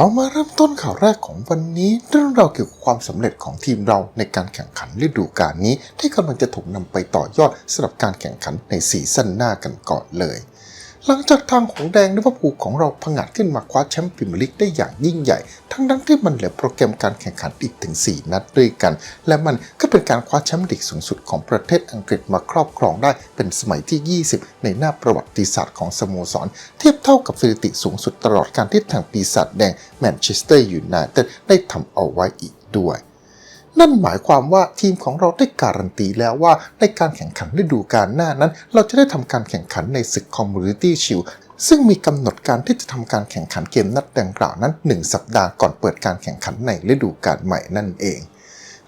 เรามาเริ่มต้นข่าวแรกของวันนี้เรื่องราวเกี่ยวกับความสำเร็จของทีมเราในการแข่งขันฤดูกาลนี้ ที่กำลังจะถูกนำไปต่อยอดสำหรับการแข่งขันในซีซั่นหน้ากันก่อนเลย หลังจากทางของแดงลิเวอร์พูลของเราผงาดขึ้นมาคว้าแชมป์พรีเมียร์ลีกได้อย่างยิ่งใหญ่ ทั้งทั้งที่มันเหลือโปรแกรมการแข่งขันอีกถึง 4 นัดด้วยกัน และมันก็เป็นการคว้าแชมป์ลีกสูงสุดของประเทศอังกฤษมาครอบครองได้เป็นสมัยที่ 20 ในหน้าประวัติศาสตร์ของสโมสร เทียบเท่ากับสถิติสูงสุดตลอดการที่ทางปีศาจแดงแมนเชสเตอร์ยูไนเต็ดได้ทำเอาไว้อีกด้วย นั่นหมายความว่าทีมของเราได้การันตีแล้วว่าในการแข่งขันฤดูกาลหน้านั้น เราจะได้ทำการแข่งขันในศึกคอมมูนิตี้ชิลซึ่งมีกำหนดการที่จะทำการแข่งขันเกมนัดดังกล่าวนั้น 1 สัปดาห์ก่อนเปิดการแข่งขันในฤดูกาลใหม่นั่นเอง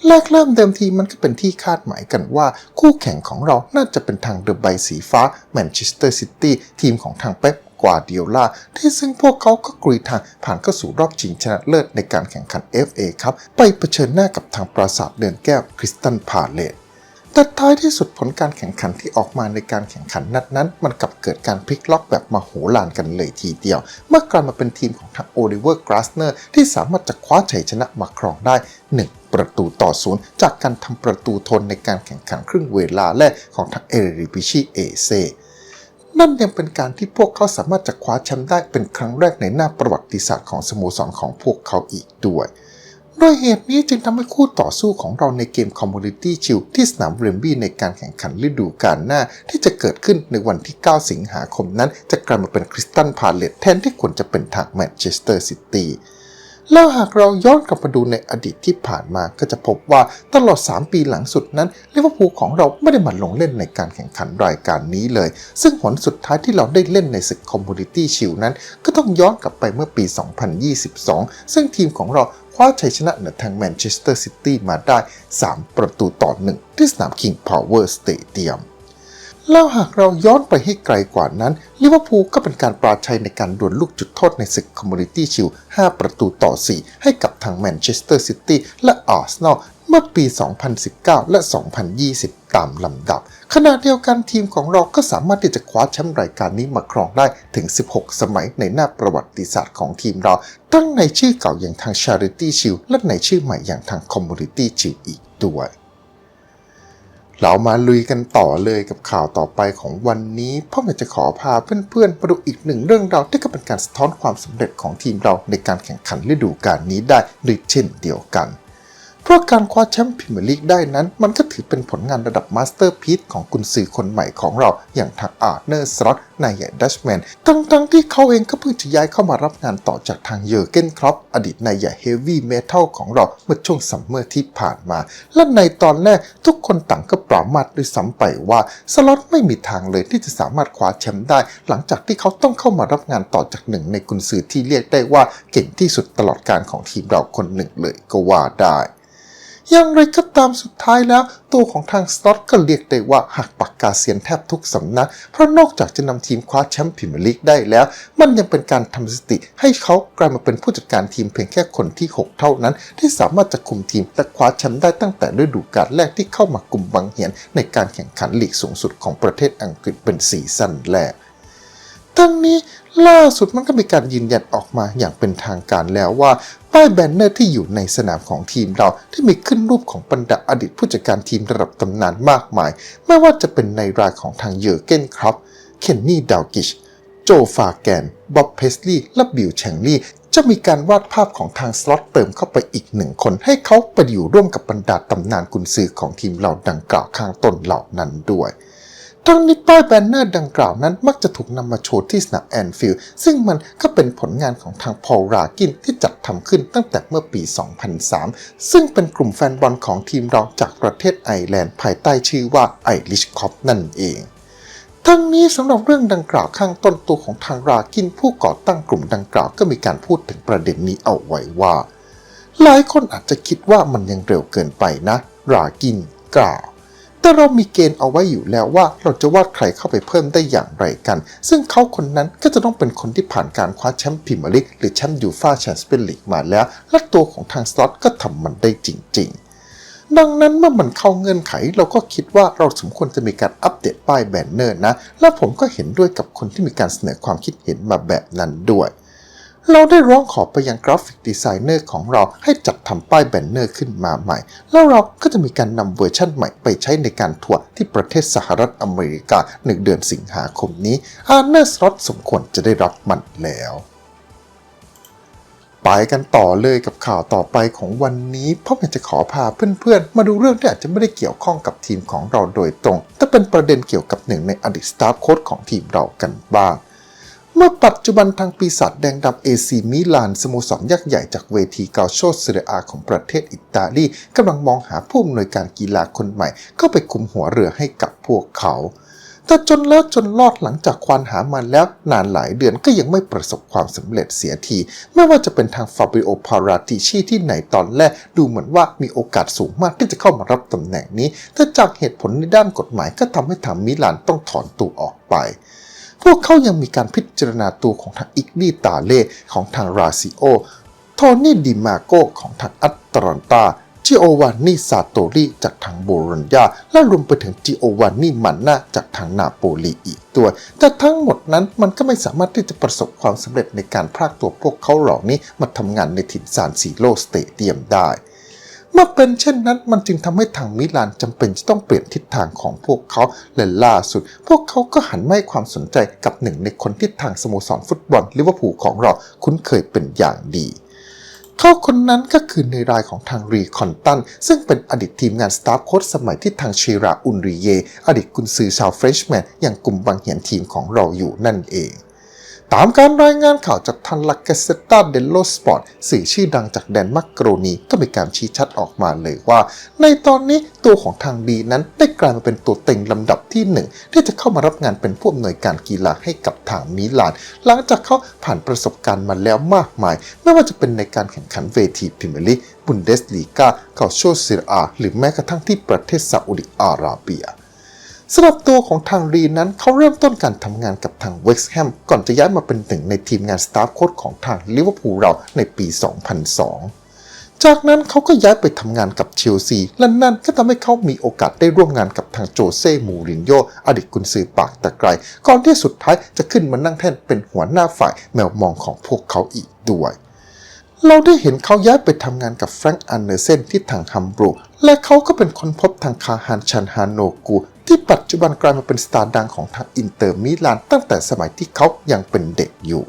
แรกเริ่มเดิมทีมันก็เป็นที่คาดหมายกันว่า คู่แข่งของเราน่าจะเป็นทางเดอะไบสีฟ้าแมนเชสเตอร์ซิตี้ทีมของทางเป๊ป กวาเดียล่าที่ซึ่งพวกเขาก็กรีทางผ่านเข้าสู่รอบชิงชนะเลิศในการแข่งขัน FA ครับ ไปเผชิญหน้ากับทางปราสาทเดือนแก้วคริสตันพาเลตแต่ท้ายที่สุดผลการแข่งขันที่ออกมาในการแข่งขันนัดนั้น มันกลับเกิดการพลิกล็อกแบบมโหฬารกันเลยทีเดียว เมื่อกลายมาเป็นทีมของทางโอลิเวอร์กราสเนอร์ที่สามารถจะคว้าชัยชนะมาครองได้ 1 ประตูต่อศูนย์จากการทำประตูทนในการแข่งขันครึ่งเวลาแรกของทางเอริปิชิเอเซ นั่นยังเป็นการที่พวกเขาสามารถจะคว้าแชมป์ได้เป็นครั้งแรกในหน้าประวัติศาสตร์ของสโมสรของพวกเขาอีกด้วยด้วยเหตุนี้จึงทำให้คู่ต่อสู้ของเราในเกม Community Shield ที่สนามเรมบี้ในการแข่งขันฤดูกาลหน้าที่จะเกิดขึ้นในวันที่ 9 สิงหาคมนั้น จะกลายมาเป็นคริสตันพาเลตแทนที่ควรจะเป็นทางแมนเชสเตอร์ซิตี้ แล้วหากเราย้อนกลับมาดูในอดีตที่ผ่านมาก็จะพบว่าตลอด 3 ปีหลังสุดนั้นลิเวอร์พูลของเราไม่ได้มาลงเล่นในการแข่งขันรายการนี้เลย ซึ่งผลสุดท้ายที่เราได้เล่นในศึก Community Shield นั้น ก็ต้องย้อนกลับไปเมื่อปี 2022 ซึ่งทีมของเราคว้าชัยชนะเหนือทางแมนเชสเตอร์ซิตี้มาได้ 3 ประตูต่อ1ที่สนาม King Power Stadium แล้วหากเราย้อนไปให้ไกลกว่านั้นลิเวอร์พูลก็เป็นการปราชัยในการดวลลูกจุดโทษในศึกคอมมูนิตี้ชิล5ประตูต่อ 4 ให้กับทางแมนเชสเตอร์ซิตี้และอาร์เซนอลเมื่อปี 2019 และ 2020 ตามลำดับ ขณะเดียวกันทีมของเราก็สามารถที่จะคว้าแชมป์รายการนี้มาครองได้ถึง 16 สมัยในหน้าประวัติศาสตร์ของทีมเรา ทั้งในชื่อเก่าอย่างทาง Charity Shield และในชื่อใหม่อย่างทาง Community Shield อีกด้วย เรามาลุยกันต่อเลยกับข่าวต่อไปของวันนี้พ่ออยากจะขอพาเพื่อนๆมาดูอีกหนึ่งเรื่องราวที่ก็เป็นการสะท้อนความสำเร็จของทีมเราในการแข่งขันฤดูกาลนี้ได้ด้วยเช่นเดียวกัน ราะการคว้าแชมป์พรีเมียร์ลีกได้นั้น มันก็ถือเป็นผลงานระดับมาสเตอร์พีซของกุนซือคนใหม่ของเราอย่างทางอาร์เนอร์สล็อตนายใหญ่ดัชแมนทั้งๆที่เขาเองก็เพิ่งจะย้ายเข้ามารับงานต่อจากทางเยอร์เกนครอปอดีตนายใหญ่เฮฟวี่เมทัลของเราเมื่อช่วงซัมเมอร์ที่ผ่านมา และในตอนแรกทุกคนต่างก็ปรามาสด้วยซ้ำไปว่าสล็อตไม่มีทางเลยที่จะสามารถคว้าแชมป์ได้ หลังจากที่เขาต้องเข้ามารับงานต่อจากหนึ่งในกุนซือที่เรียกได้ว่าเก่งที่สุดตลอดการของทีมเราคนหนึ่งเลยก็ว่าได้ อย่างไรก็ตามสุดท้ายแล้ว ตัวของทางสล็อตก็เรียกได้ว่าหักปากกาเซียนแทบทุกสำนัก เพราะนอกจากจะนำทีมคว้าแชมป์พรีเมียร์ลีกได้แล้ว มันยังเป็นการทำสติ ให้เขากลายมาเป็นผู้จัดการทีมเพียงแค่คนที่ 6 เท่านั้น ที่สามารถจะคุมทีมและคว้าแชมป์ได้ตั้งแต่ฤดูกาลแรกที่เข้ามากลุ่มบังเหียนในการแข่งขันลีกสูงสุดของประเทศอังกฤษเป็นซีซั่นแรก ทั้งนี้ล่าสุดมันก็มีการยืนยันออกมาอย่างเป็นทางการแล้วว่า ป้ายแบนเนอร์ที่อยู่ในสนามของทีมเราที่มีขึ้นรูปของบรรดาอดีตผู้จัดการทีมระดับตำนานมากมาย ไม่ว่าจะเป็นในรายของทางเยอร์เกนครับ เคนนี่ดาวกิช โจฟาแกน บ๊อบเพสลีย์และบิลแชงลี่จะมีการวาดภาพของทางสล็อตเติมเข้าไปอีกหนึ่งคน ให้เขาไปอยู่ร่วมกับบรรดาตำนานกุนซือของทีมเราดังกล่าวข้างต้นเหล่านั้นด้วย ทั้งนี้ป้ายแบนเนอร์ดังกล่าวนั้นมักจะถูกนำมาโชว์ที่สนามแอนฟิลด์ซึ่งมันก็เป็นผลงานของทางพอลรากินที่จัดทำขึ้นตั้งแต่เมื่อปี 2003 ซึ่งเป็นกลุ่มแฟนบอลของทีมเราจากประเทศไอร์แลนด์ภายใต้ชื่อว่าไอริชคอปนั่นเองทั้งนี้สำหรับเรื่องดังกล่าวข้างต้นตัวของทางรากินผู้ก่อตั้งกลุ่มดังกล่าวก็มีการพูดถึงประเด็นนี้เอาไว้ว่า หลายคนอาจจะคิดว่ามันยังเร็วเกินไปนะ รากินกล่าว แต่เรามีเกณฑ์เอาไว้อยู่แล้วว่าเราจะวาดใครเข้าไปเพิ่มได้อย่างไรกัน ซึ่งเขาคนนั้นก็จะต้องเป็นคนที่ผ่านการคว้าแชมป์พรีเมียร์ลีกหรือแชมป์ยูฟ่าแชมเปี้ยนลีกมาแล้ว และตัวของทางสล็อตก็ทำมันได้จริง ๆดังนั้นเมื่อมันเข้าเงื่อนไขเราก็คิดว่าเราสมควรจะมีการอัปเดตป้ายแบนเนอร์นะ และผมก็เห็นด้วยกับคนที่มีการเสนอความคิดเห็นมาแบบนั้นด้วย เราได้ร้องขอไปยังกราฟิกดีไซเนอร์ของเราให้จัดทำป้ายแบนเนอร์ขึ้นมาใหม่ แล้วเราก็จะมีการนำเวอร์ชั่นใหม่ไปใช้ในการทัวร์ที่ประเทศสหรัฐอเมริกาในเดือนสิงหาคมนี้อาร์เนอร์สล็อตสมควรจะได้รับมันแล้วไปกันต่อเลยกับข่าวต่อไปของวันนี้เพราะอยากจะขอพาเพื่อนๆ มาดูเรื่องที่อาจจะไม่ได้เกี่ยวข้องกับทีมของเราโดยตรง แต่เป็นประเด็นเกี่ยวกับหนึ่งในอดีตสตาฟโค้ชของทีมเรากันบ้าง มื่อปัจจุบันทางปีศาจแดงดำเอซีมิลาน สโมสรยักษ์ใหญ่จากเวทีเกาโชเซเรอาของประเทศอิตาลีกำลังมองหาผู้อำนวยการกีฬาคนใหม่ เข้าไปคุมหัวเรือให้กับพวกเขา แต่จนแล้วจนรอดหลังจากควานหามาแล้วนานหลายเดือนก็ยังไม่ประสบความสำเร็จเสียที ไม่ว่าจะเป็นทางฟาบริโอพาราติชีที่ไหนตอนแรกดูเหมือนว่ามีโอกาสสูงมากที่จะเข้ามารับตำแหน่งนี้ แต่จากเหตุผลในด้านกฎหมายก็ทำให้ทางมิลานต้องถอนตัวออกไป พวกเขายังมีการพิจารณาตัวของทางอิกนีตาเล่ของทางราซิโอ โทนี่ดิมาโกของทางอัตแลนตาจิโอวานนี่ซาโตรีจากทางโบโลญญา และรวมไปถึงจิโอวานนี่มันนาจากทางนาโปลีอีกตัวแต่ทั้งหมดนั้นมันก็ไม่สามารถที่จะประสบความสำเร็จในการพรากตัวพวกเขาเหล่านี้มาทำงานในถิ่นซานซีโรสเตเดียมได้ มื่อเป็นเช่นนั้นมันจึงทำให้ทางมิลานจำเป็นจะต้องเปลี่ยนทิศทางของพวกเขาและล่าสุด พวกเขาก็หันมาให้ความสนใจกับหนึ่งในคนที่ทางสโมสรฟุตบอลลิเวอร์พูลของเราคุ้นเคยเป็นอย่างดีเขาคนนั้นก็คือในรายของทางรีคอนตัน ซึ่งเป็นอดีตทีมงานสตาฟโค้ชสมัยที่ทางเชราอุนริเย อดีตกุนซือชาวเฟรชแมนอย่างกลุ่มบางเหียนทีมของเราอยู่นั่นเอง ตามการรายงานข่าวจากทันลักเกสตาเดลโลสปอร์ตสื่อชื่อดังจากแดนมักโกรนีก็มีการชี้ชัดออกมาเลยว่า ในตอนนี้ตัวของทางดีนั้นได้กลายมาเป็นตัวเต็งลำดับที่หนึ่งที่จะเข้ามารับงานเป็นผู้อำนวยการกีฬาให้กับทางมิลาน หลังจากเขาผ่านประสบการณ์มาแล้วมากมาย ไม่ว่าจะเป็นในการแข่งขันเวทีพรีเมียร์ลีกบุนเดสลีกาเกาโชซิรอาหรือแม้กระทั่งที่ประเทศซาอุดิอาระเบีย สำหรับตัวของทางรีนั้นเขาเริ่มต้นการทำงานกับทางเวกซ์แฮมก่อนจะย้ายมาเป็นหนึ่งในทีมงานสตาฟโค้ชของทางลิเวอร์พูลเราในปี 2002 จากนั้นเขาก็ย้ายไปทำงานกับเชลซี และนั่นก็ทำให้เขามีโอกาสได้ร่วมงานกับทางโจเซ่ มูรินโญ่อดีตกุนซือปากตะไคร้ก่อนที่สุดท้ายจะขึ้นมานั่งแท่นเป็นหัวหน้าฝ่ายแมวมองของพวกเขาอีกด้วยเราได้เห็นเขาย้ายไปทำงานกับแฟรงค์อันเดอร์เซนที่ทางฮัมบูรูกและเขาก็เป็นคนพบทางคาฮานชันฮานโนกู ที่ปัจจุบันกลายมาเป็นสตาร์ดังของทางอินเตอร์มิลานตั้งแต่สมัยที่เขายังเป็นเด็กอยู่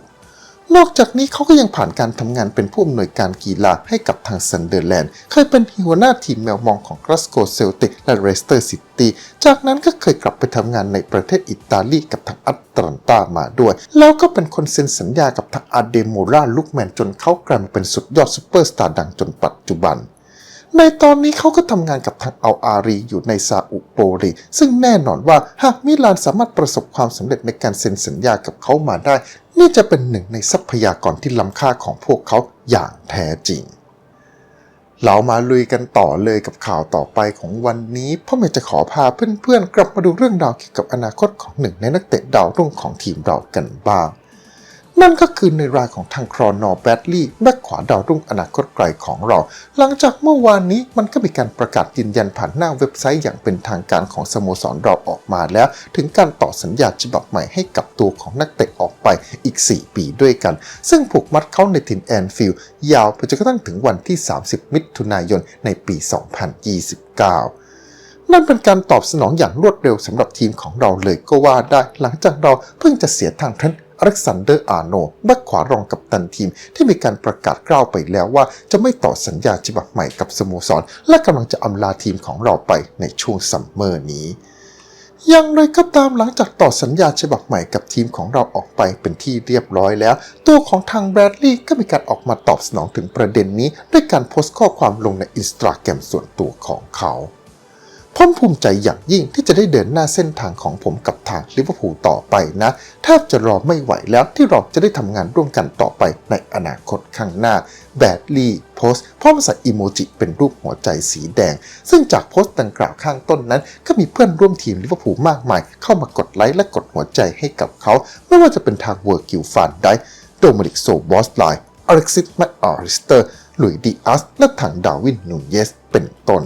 นอกจากนี้เขาก็ยังผ่านการทำงานเป็นผู้อำนวยการกีฬาให้กับทางซันเดอร์แลนด์ เคยเป็นหัวหน้าทีมแมวมองของกราสโกเซลติกและเรสเตอร์ซิตี้ จากนั้นก็เคยกลับไปทำงานในประเทศอิตาลีกับทางอัตแลนตามาด้วย แล้วก็เป็นคนเซ็นสัญญากับทางอาเดโมราลูกแมนจนเขากลายมาเป็นสุดยอดซูเปอร์สตาร์ดังจนปัจจุบัน ในตอนนี้เขาก็ทำงานกับทางอัลอารีอยู่ในซาอุโปรีซึ่งแน่นอนว่าหากมิลานสามารถประสบความสำเร็จในการเซ็นสัญญากับเขามาได้ นี่จะเป็นหนึ่งในทรัพยากรที่ล้ำค่าของพวกเขาอย่างแท้จริง เรามาลุยกันต่อเลยกับข่าวต่อไปของวันนี้เพราะเมย์จะขอพาเพื่อนๆกลับมาดูเรื่องราวเกี่ยวกับอนาคตของหนึ่งในนักเตะดาวรุ่งของทีมเรากันบ้าง นั่นก็คือในรายของทางครอนอแบดลี่แบ็กขวาดาวรุ่งอนาคตไกลของเรา หลังจากเมื่อวานนี้มันก็มีการประกาศยืนยันผ่านหน้าเว็บไซต์อย่างเป็นทางการของสโมสรเราออกมาแล้ว ถึงการต่อสัญญาฉบับใหม่ให้กับตัวของนักเตะออกไปอีก 4 ปีด้วยกัน ซึ่งผูกมัดเขาในถิ่นแอนฟิลด์ยาวไปจนกระทั่งถึงวันที่ 30 มิถุนายนในปี 2029นั่นเป็นการตอบสนองอย่างรวดเร็วสำหรับทีมของเราเลยก็ว่าได้ หลังจากเราเพิ่งจะเสียทางเทรนต์ อเล็กซานเดอร์อาร์โนแบ็กขวารองกับตันทีม ที่มีการประกาศกล้าวไปแล้วว่า จะไม่ต่อสัญญาฉบับใหม่กับสโมสร และกำลังจะอำลาทีมของเราไปในช่วงซัมเมอร์นี้อย่างไรก็ตามหลังจากต่อสัญญาฉบับใหม่กับทีมของเราออกไปเป็นที่เรียบร้อยแล้ว ตัวของทางแบรดลีย์ก็มีการออกมาตอบสนองถึงประเด็นนี้ ด้วยการโพสต์ข้อความลงในอินสตาแกรมส่วนตัวของเขา ผมภูมิใจอย่างยิ่งที่จะได้เดินหน้าเส้นทางของผมกับทางลิเวอร์พูลต่อไปนะแทบจะรอไม่ไหวแล้วที่เราจะได้ทำงานร่วมกันต่อไปในอนาคตข้างหน้าแบดลีโพสต์พร้อมใส่อีโมจิเป็นรูปหัวใจสีแดง ซึ่งจากโพสต์ดังกล่าวข้างต้นนั้น ก็มีเพื่อนร่วมทีมลิเวอร์พูลมากมาย เข้ามากดไลค์และกดหัวใจให้กับเขา ไม่ว่าจะเป็นทางเวอร์กิลฟานไดโดมินิกโซบอสไลอเล็กซิสแมคอาริสเตอร์หลุยดีอัสและทางดาวินนูเยสเป็นต้น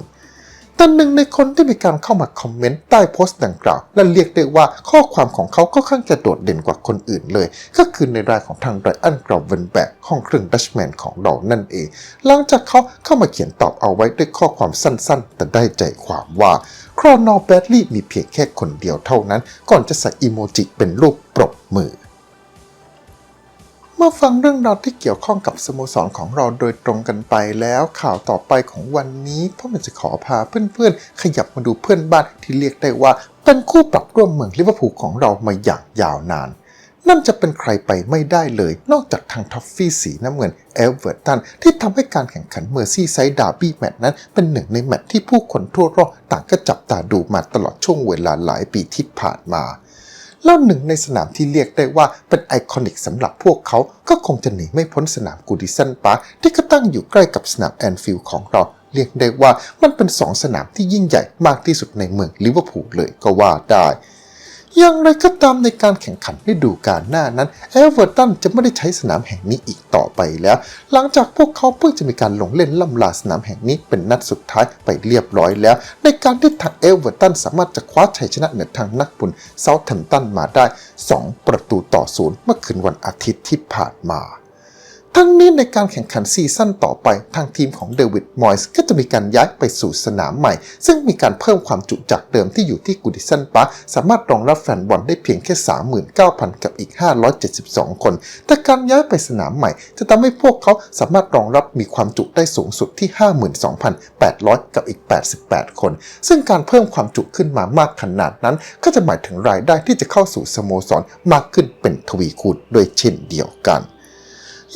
แต่หนึ่งในคนที่มีการเข้ามาคอมเมนต์ใต้โพสต์ดังกล่าว และเรียกได้ว่าข้อความของเขาก็ค่อนข้างจะโดดเด่นกว่าคนอื่นเลย ก็คือในรายของทางไรอันกราวเวนแบกห้องเครื่องดัชแมนของเรานั่นเอง หลังจากเขาเข้ามาเขียนตอบเอาไว้ด้วยข้อความสั้นๆ แต่ได้ใจความว่าครอนอแบดลี่มีเพียงแค่คนเดียวเท่านั้น ก่อนจะใส่อีโมจิเป็นรูปปรบมือ เมื่อฟังเรื่องราวที่เกี่ยวข้องกับสโมสรของเราโดยตรงกันไปแล้วข่าวต่อไปของวันนี้พ่อมันจะขอพาเพื่อนๆ ขยับมาดูเพื่อนบ้านที่เรียกได้ว่า เป็นคู่ปรับร่วมเมืองลิเวอร์พูลของเรามาอย่างยาวนาน นั่นจะเป็นใครไปไม่ได้เลย นอกจากทางท็อฟฟี่สีน้ำเงินเอเวอร์ตันที่ทำให้การแข่งขันเมอร์ซี่ไซด์ดาร์บี้แมตช์นั้น เป็นหนึ่งในแมตช์ที่ผู้คนทั่วโลกต่างก็จับตาดูมาตลอดช่วงเวลาหลายปีที่ผ่านมา แล้วหนึ่งในสนามที่เรียกได้ว่าเป็นไอคอนิกสำหรับพวกเขา ก็คงจะหนีไม่พ้นสนามกูดิสันปาร์คที่ก็ตั้งอยู่ใกล้กับสนามแอนฟิลด์ของเรา เรียกได้ว่ามันเป็นสองสนามที่ยิ่งใหญ่มากที่สุดในเมืองลิเวอร์พูลเลยก็ว่าได้ อย่างไรก็ตามในการแข่งขันฤดูกาลหน้านั้นเอเวอร์ตันจะไม่ได้ใช้สนามแห่งนี้อีกต่อไปแล้ว หลังจากพวกเขาเพิ่งจะมีการลงเล่นล่ำลาสนามแห่งนี้เป็นนัดสุดท้ายไปเรียบร้อยแล้ว ในการที่ทางเอเวอร์ตันสามารถจะคว้าชัยชนะเหนือทางนักบุญเซาท์แฮมป์ตันมาได้ 2 ประตูต่อศูนย์เมื่อคืนวันอาทิตย์ที่ผ่านมา ทั้งนี้ในการแข่งขันซีซั่นต่อไป ทางทีมของเดวิดมอยส์ก็จะมีการย้ายไปสู่สนามใหม่ ซึ่งมีการเพิ่มความจุจากเดิมที่อยู่ที่กูดิสันปาร์คสามารถรองรับแฟนบอลได้เพียงแค่ 39,000 กับอีก 572 คน แต่การย้ายไปสนามใหม่ จะทำให้พวกเขาสามารถรองรับมีความจุได้สูงสุดที่ 52,800 กับอีก 88 คน ซึ่งการเพิ่มความจุขึ้นมามากขนาดนั้น ก็จะหมายถึงรายได้ที่จะเข้าสู่สโมสรมากขึ้นเป็นทวีคูณโดยเช่นเดียวกัน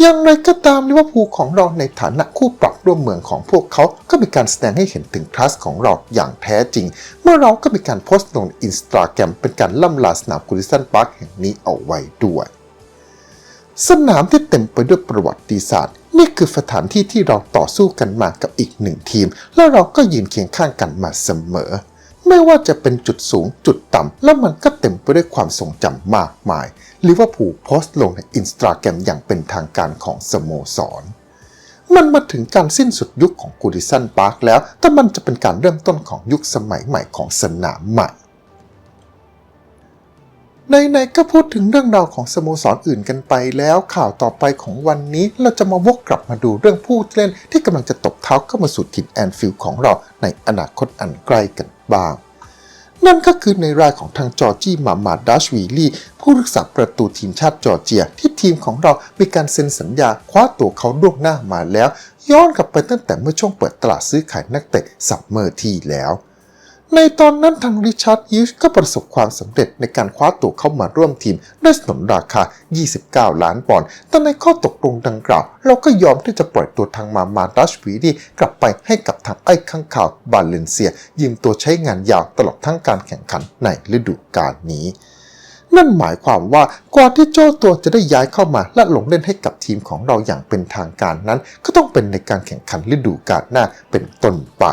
อย่างไรก็ตามลิเวอร์พูลของเราในฐานะคู่ปรับร่วมเมืองของพวกเขาก็มีการแสดงให้เห็นถึงคลาสของเราอย่างแท้จริง เมื่อเราก็มีการโพสต์ลงอินสตาแกรมเป็นการล่ำลาสนามกูริสันพาร์คแห่งนี้เอาไว้ด้วย สนามที่เต็มไปด้วยประวัติศาสตร์ นี่คือสถานที่ที่เราต่อสู้กันมากับอีกหนึ่งทีม และเราก็ยืนเคียงข้างกันมาเสมอ ไม่ว่าจะเป็นจุดสูงจุดต่ำ แล้วมันก็เต็มไปด้วยความทรงจำมากมาย ลิเวอร์พูลโพสต์ลงในอินสตาแกรมอย่างเป็นทางการของสโมสร มันมาถึงการสิ้นสุดยุคของกูดิสันพาร์คแล้ว แต่มันจะเป็นการเริ่มต้นของยุคสมัยใหม่ของสนามใหม่ ในๆก็พูดถึงเรื่องราวของสโมสรอื่นกันไปแล้วข่าวต่อไปของวันนี้เราจะมาวกกลับมาดูเรื่องผู้เล่นที่กำลังจะตบเท้าเข้ามาสู่ถิ่นแอนฟิลด์ของเราในอนาคตอันใกล้กันบ้าง นั่นก็คือในรายของทางจอร์จี้มามาดัชวีลีผู้รักษาประตูทีมชาติจอร์เจีย ที่ทีมของเรามีการเซ็นสัญญาคว้าตัวเขาล่วงหน้ามาแล้ว ย้อนกลับไปตั้งแต่เมื่อช่วงเปิดตลาดซื้อขายนักเตะซัมเมอร์ที่แล้ว ในตอนนั้นทางริชาร์ดยิชก็ประสบความสำเร็จในการคว้าตัวเข้ามาร่วมทีมด้วยสนนราคา 29 ล้านปอนด์ แต่ในข้อตกลงดังกล่าว เราก็ยอมที่จะปล่อยตัวทางมามาดัชวีดีกลับไปให้กับทางไอ้ข้างข่าวบาเลนเซีย ยืมตัวใช้งานยาวตลอดทั้งการแข่งขันในฤดูกาลนี้นั่นหมายความว่ากว่าที่โจ้ตัวจะได้ย้ายเข้ามาและลงเล่นให้กับทีมของเราอย่างเป็นทางการนั้น ก็ต้องเป็นในการแข่งขันฤดูกาลหน้าเป็นต้นไป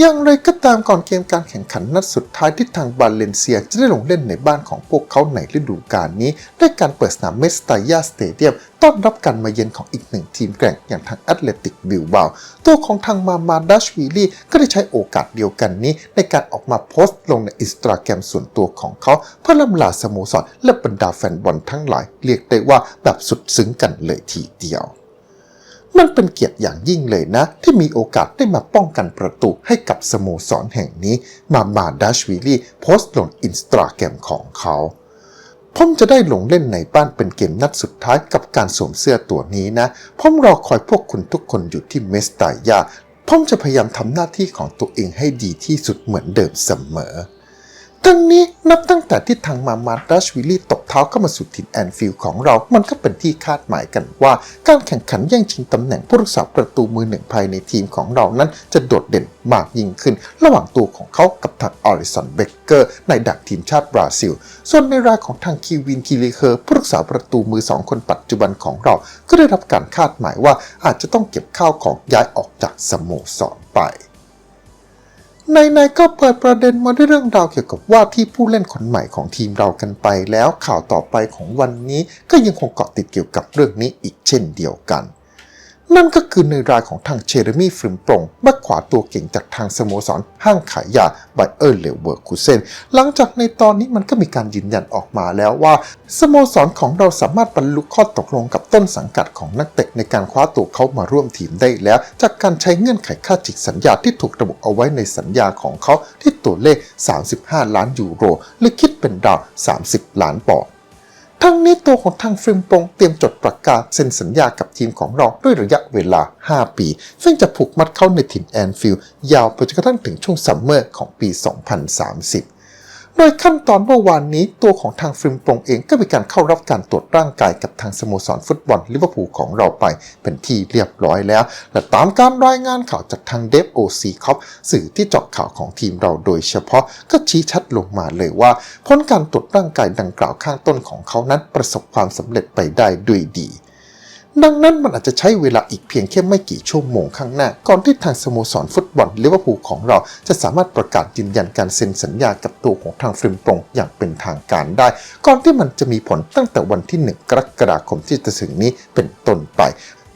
อย่างไรก็ตามก่อนเกมการแข่งขันนัดสุดท้ายที่ทางบาเลนเซียจะได้ลงเล่นในบ้านของพวกเขาในฤดูกาลนี้ด้วยการเปิดสนามเมสตายาสเตเดียมต้อนรับการมาเยือนของอีกหนึ่งทีมแกร่งอย่างทางแอตเลติกบิลบาวตัวของทางมามาดัชวีลี่ก็ได้ใช้โอกาสเดียวกันนี้ ในการออกมาโพสต์ลงในอินสตาแกรมส่วนตัวของเขา เพื่อล่ำลาสโมสรและบรรดาแฟนบอลทั้งหลาย เรียกได้ว่าแบบสุดซึ้งกันเลยทีเดียว มันเป็นเกียรติอย่างยิ่งเลยนะ ที่มีโอกาสได้มาป้องกันประตูให้กับสโมสรแห่งนี้ มามาดัชวิลลี่โพสต์ลงอินสตาแกรมของเขาผมจะได้ลงเล่นในบ้านเป็นเกมนัดสุดท้ายกับการสวมเสื้อตัวนี้นะ ผมรอคอยพวกคุณทุกคนอยู่ที่เมสตายาผมจะพยายามทำหน้าที่ของตัวเองให้ดีที่สุดเหมือนเดิมเสมอ ทั้งนี้นับตั้งแต่ที่ทางมามาร์ดัชวิลลี่ตบเท้าเข้ามาสู่ถิ่นแอนฟิลด์ของเรา มันก็เป็นที่คาดหมายกันว่า การแข่งขันแย่งชิงตำแหน่งผู้รักษาประตูมือหนึ่งภายในทีมของเรานั้นจะโดดเด่นมากยิ่งขึ้น ระหว่างตัวของเขากับทางออริสันเบเกอร์ในดักทีมชาติบราซิล ส่วนในรายของทางคีวินคีเลเคอร์ผู้รักษาประตูมือสองคนปัจจุบันของเรา ก็ได้รับการคาดหมายว่าอาจจะต้องเก็บข้าวของย้ายออกจากสโมสรไป ในๆก็เปิดประเด็นมาด้วยเรื่องราวเกี่ยวกับว่าที่ผู้เล่นคนใหม่ของทีมเรากันไปแล้วข่าวต่อไปของวันนี้ก็ยังคงเกาะติดเกี่ยวกับเรื่องนี้อีกเช่นเดียวกัน นั่นก็คือในรายของทางเชเรมี่ฟริมปรงแบ็คขวาตัวเก่งจากทางสโมสรห้างขายยาไบเออร์เลเวอร์คูเซนหลังจากในตอนนี้มันก็มีการยืนยันออกมาแล้วว่า สโมสรของเราสามารถบรรลุข้อตกลงกับต้นสังกัดของนักเตะในการคว้าตัวเขามาร่วมทีมได้แล้ว จากการใช้เงื่อนไขค่าจิกสัญญาที่ถูกระบุเอาไว้ในสัญญาของเขาที่ตัวเลข 35 ล้านยูโรหรือคิดเป็นดาว 30 ล้านปอนด์ ทั้งนี้ตัวของทางฟิล์มปงเตรียมจดประกาศเซ็นสัญญากับทีมของเราด้วยระยะเวลา 5 ปี ซึ่งจะผูกมัดเข้าในถิ่นแอนฟิลด์ยาวไปจนกระทั่งถึงช่วงซัมเมอร์ของปี 2030 โดยขั้นตอนเมื่อวานนี้ตัวของทางฟริมปรงเองก็มีการเข้ารับการตรวจร่างกายกับทางสโมสรฟุตบอลลิเวอร์พูลของเราไปเป็นที่เรียบร้อยแล้ว และตามการรายงานข่าวจากทางเดฟโอซีคอปสื่อที่เจาะข่าวของทีมเราโดยเฉพาะก็ชี้ชัดลงมาเลยว่า ผลการตรวจร่างกายดังกล่าวข้างต้นของเขานั้นประสบความสำเร็จไปได้ด้วยดี ดังนั้นมันอาจจะใช้เวลาอีกเพียงแค่ไม่กี่ชั่วโมงข้างหน้า ก่อนที่ทางสโมสรฟุตบอลลิเวอร์พูลของเรา จะสามารถประกาศยืนยันการเซ็นสัญญากับตัวของทางฟริมปรงอย่างเป็นทางการได้ ก่อนที่มันจะมีผลตั้งแต่วันที่ 1 กรกฎาคมที่จะถึงนี้เป็นต้นไป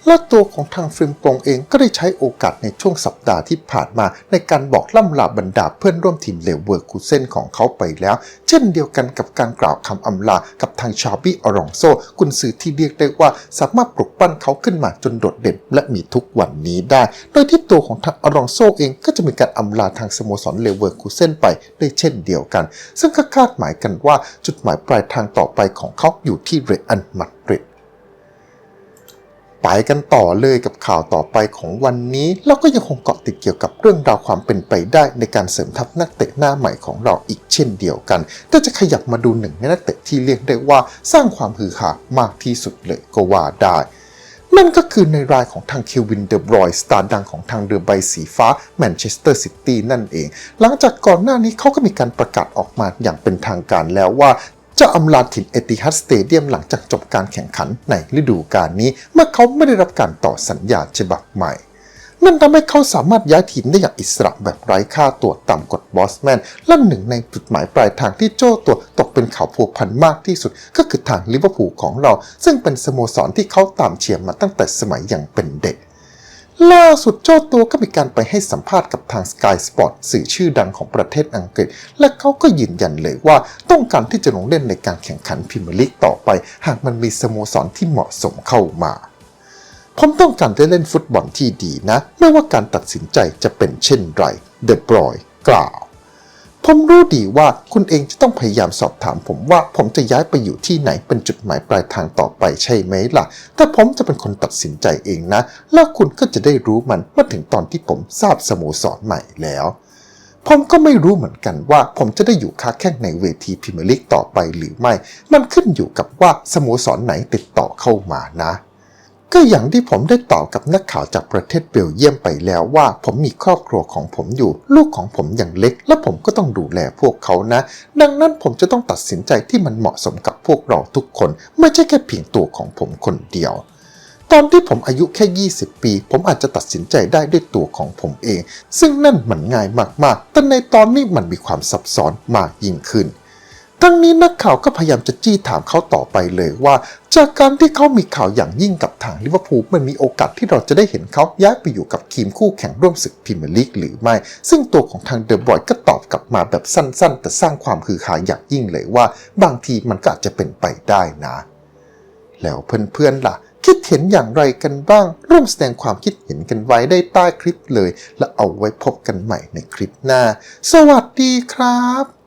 และตัวของทางฟริมปงเองก็ได้ใช้โอกาสในช่วงสัปดาห์ที่ผ่านมา ในการบอกล่ำลาบรรดาเพื่อนร่วมทีมเลเวอร์คูเซนของเขาไปแล้ว เช่นเดียวกันกับการกล่าวคำอำลากับทางชาบี้อรองโซกุนซือที่เรียกได้ว่าสามารถปลุกปั้นเขาขึ้นมาจนโดดเด่นและมีทุกวันนี้ได้ โดยที่ตัวของทางอรองโซเองก็จะมีการอำลาทางสโมสรเลเวอร์คูเซนไปได้เช่นเดียวกัน ซึ่งก็คาดหมายกันว่าจุดหมายปลายทางต่อไปของเขาอยู่ที่เรอัลมาดริด ไปกันต่อเลยกับข่าวต่อไปของวันนี้ เราก็ยังคงเกาะติดเกี่ยวกับเรื่องราวความเป็นไปได้ในการเสริมทัพนักเตะหน้าใหม่ของเราอีกเช่นเดียวกัน แต่จะขยับมาดูหนึ่งในนักเตะที่เรียกได้ว่าสร้างความฮือฮามากที่สุดเลยก็ว่าได้นั่นก็คือในรายของทางเควินเดอบรอยสตาร์ดังของทางเรือใบสีฟ้าแมนเชสเตอร์ซิตี้นั่นเอง หลังจากก่อนหน้านี้เขาก็มีการประกาศออกมาอย่างเป็นทางการแล้วว่า จะอำลาถิ่นเอติฮัดสเตเดียมหลังจากจบการแข่งขันในฤดูกาลนี้ เมื่อเขาไม่ได้รับการต่อสัญญาฉบับใหม่ นั่นทำให้เขาสามารถย้ายทีมได้อย่างอิสระแบบไร้ค่าตัวต่ำกฎบอสแมน และหนึ่งในจุดหมายปลายทางที่โจ้ตัวตกเป็นข่าวพัวพันมากที่สุด ก็คือทางลิเวอร์พูลของเรา ซึ่งเป็นสโมสรที่เขาตามเชียร์มาตั้งแต่สมัยยังเป็นเด็ก ล่าสุดเจ้าตัวก็มีการไปให้สัมภาษณ์กับทาง Sky Sport สื่อชื่อดังของประเทศอังกฤษ และเขาก็ยืนยันเลยว่าต้องการที่จะลงเล่นในการแข่งขันพรีเมียร์ลีกต่อไป หากมันมีสโมสรที่เหมาะสมเข้ามาผมต้องการได้เล่นฟุตบอลที่ดีนะ ไม่ว่าการตัดสินใจจะเป็นเช่นไรเดบรอยกล่าว ผมรู้ดีว่าคุณเองจะต้องพยายามสอบถามผมว่าผมจะย้ายไปอยู่ที่ไหนเป็นจุดหมายปลายทางต่อไปใช่ไหมล่ะ แต่ผมจะเป็นคนตัดสินใจเองนะ แล้วคุณก็จะได้รู้มันเมื่อถึงตอนที่ผมทราบสโมสรใหม่แล้วผมก็ไม่รู้เหมือนกันว่าผมจะได้อยู่ค้าแข่งในเวทีพรีเมียร์ลีกต่อไปหรือไม่ มันขึ้นอยู่กับว่าสโมสรไหนติดต่อเข้ามานะ ก็อย่างที่ผมได้ตอบกับนักข่าวจากประเทศเบลเยียมไปแล้วว่า ผมมีครอบครัวของผมอยู่ ลูกของผมอย่างเล็ก และผมก็ต้องดูแลพวกเขานะ ดังนั้นผมจะต้องตัดสินใจที่มันเหมาะสมกับพวกเราทุกคน ไม่ใช่แค่เพียงตัวของผมคนเดียวตอนที่ผมอายุแค่ 20 ปี ผมอาจจะตัดสินใจได้ด้วยตัวของผมเอง ซึ่งนั่นมันง่ายมากๆ แต่ในตอนนี้มันมีความซับซ้อนมากยิ่งขึ้น ทั้งนี้นักข่าวก็พยายามจะจี้ถามเขาต่อไปเลยว่า จากการที่เขามีข่าวอย่างยิ่งกับทางลิเวอร์พูลมันมีโอกาสที่เราจะได้เห็นเขาย้ายไปอยู่กับทีมคู่แข่งร่วมศึกพรีเมียร์ลีกหรือไม่ ซึ่งตัวของทางเดอะบอยก็ตอบกลับมาแบบสั้นๆ แต่สร้างความฮือฮาอย่างยิ่งเลยว่า บางทีมันก็อาจจะเป็นไปได้นะ แล้วเพื่อนๆล่ะคิดเห็นอย่างไรกันบ้าง ร่วมแสดงความคิดเห็นกันไว้ได้ใต้คลิปเลย และเอาไว้พบกันใหม่ในคลิปหน้า สวัสดีครับ